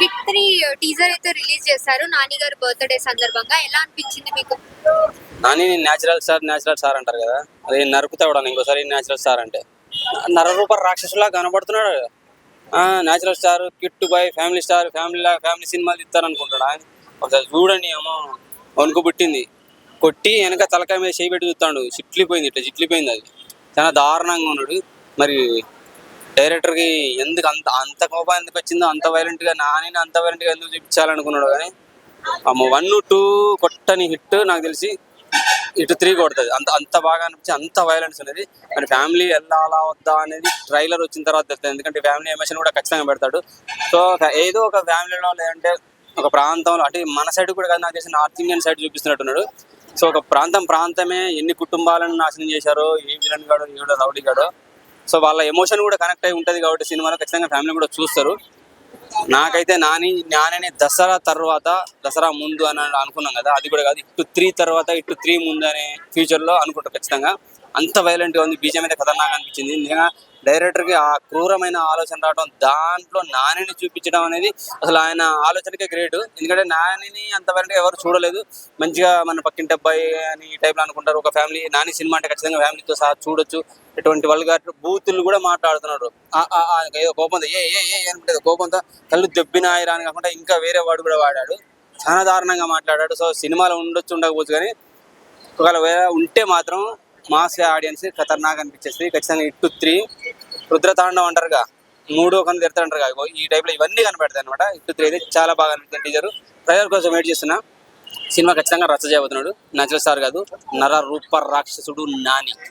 Hit three teaser అయితే release చేశారు. నాని గారి బర్త్డే సందర్భంగా. ఎలా అనిపించింది మీకు? Nani natural sir natural sir అంటారు కదా. అది నరుకుతాడు ఇంకోసారి న్యాచురల్ సార్ అంటే. నరరూప రాక్షసులా కనబడుతున్నాడు. Natural star Kittu by family star family family సినిమాలు ఇస్తారనుకుంటాడు ఆయన. ఒకసారి చూడండి ఏమో వణుకు పుట్టింది. కొట్టి వెనక తలకాయ మీద చేయి పెట్టి చూస్తాడు. చిట్లిపోయింది ఇట్లా చిట్లిపోయింది అది. చాలా దారుణంగా ఉన్నాడు. మరి డైరెక్టర్కి ఎందుకు అంత అంత కోపం ఎందుకు వచ్చిందో అంత వైలెంట్గా నాని అంత వైలెంట్గా ఎందుకు చూపించాలనుకున్నాడు కానీ అమ్మ వన్ టూ కొట్టని హిట్ నాకు తెలిసి ఇటు త్రీ కొడుతుంది. అంత అంత బాగా అనిపించి అంత వైలెన్స్ అనేది మరి ఫ్యామిలీ వెళ్ళాలా వద్దా అనేది ట్రైలర్ వచ్చిన తర్వాత తెలుస్తుంది. ఎందుకంటే ఫ్యామిలీ ఎమోషన్ కూడా ఖచ్చితంగా పెడతాడు. సో ఏదో ఒక ఫ్యామిలీలో లేదంటే ఒక ప్రాంతంలో అంటే మన సైడ్ కూడా కాదు నాకు తెలిసి నార్త్ ఇండియన్ సైడ్ చూపిస్తున్నట్టున్నాడు. సో ఒక ప్రాంతం ప్రాంతమే ఎన్ని కుటుంబాలను నాశనం చేశారో ఏ విలన్ గాడు ఏ రౌడీ గాడో సో వాళ్ళ ఎమోషన్ కూడా కనెక్ట్ అయి ఉంటుంది కాబట్టి సినిమాలో ఖచ్చితంగా ఫ్యామిలీ కూడా చూస్తారు. నాకైతే నాని నాని దసరా తర్వాత దసరా ముందు అని అనుకున్నాం కదా అది కూడా కాదు ఇటు త్రీ తర్వాత ఇటు త్రీ ముందు అనే ఫ్యూచర్లో అనుకుంటాం ఖచ్చితంగా. అంత వైలెంట్గా ఉంది. బీజం అయితే ఖతర్నాక్ అనిపించింది. నిజంగా డైరెక్టర్కి ఆ క్రూరమైన ఆలోచన రావడం దాంట్లో నానిని చూపించడం అనేది అసలు ఆయన ఆలోచనకే గ్రేట్ ఎందుకంటే నానిని అంత వైలెంట్ ఎవరు చూడలేదు. మంచిగా మన పక్కింటి అబ్బాయి అని ఈ టైప్లో అనుకుంటారు. ఒక ఫ్యామిలీ నాని సినిమా అంటే ఖచ్చితంగా ఫ్యామిలీతో సహా చూడొచ్చు. ఎటువంటి వల్గార్ బూతులు కూడా మాట్లాడుతున్నారు. ఏదో కోపంతో ఏ ఏ ఏ అనుకుంటే కోపంతో కళ్ళు దెబ్బినాయిరా అని కాకుండా ఇంకా వేరే వాడు కూడా వాడాడు. చాలా దారుణంగా మాట్లాడాడు. సో సినిమాలో ఉండొచ్చు ఉండకపోవచ్చు కానీ ఒకవేళ ఉంటే మాత్రం మాస్ ఆడియన్స్ ఖతర్నాక్ అనిపించేసి ఖచ్చితంగా ఇట్టు త్రీ రుద్రతాండం అంటారుగా. మూడో కన్ను తెరుతాంటారు కదా ఈ టైప్లో ఇవన్నీ కనపడతాయి అనమాట ఇట్టు త్రీ అయితే చాలా బాగా అనిపిస్తుంది టీచర్ ట్రైలర్ కోసం వెయిట్ చేస్తున్నా. సినిమా ఖచ్చితంగా రచ్చ చేయబోతున్నాడు. నచ్చల సార్ కాదు నర రూప రాక్షసుడు నాని.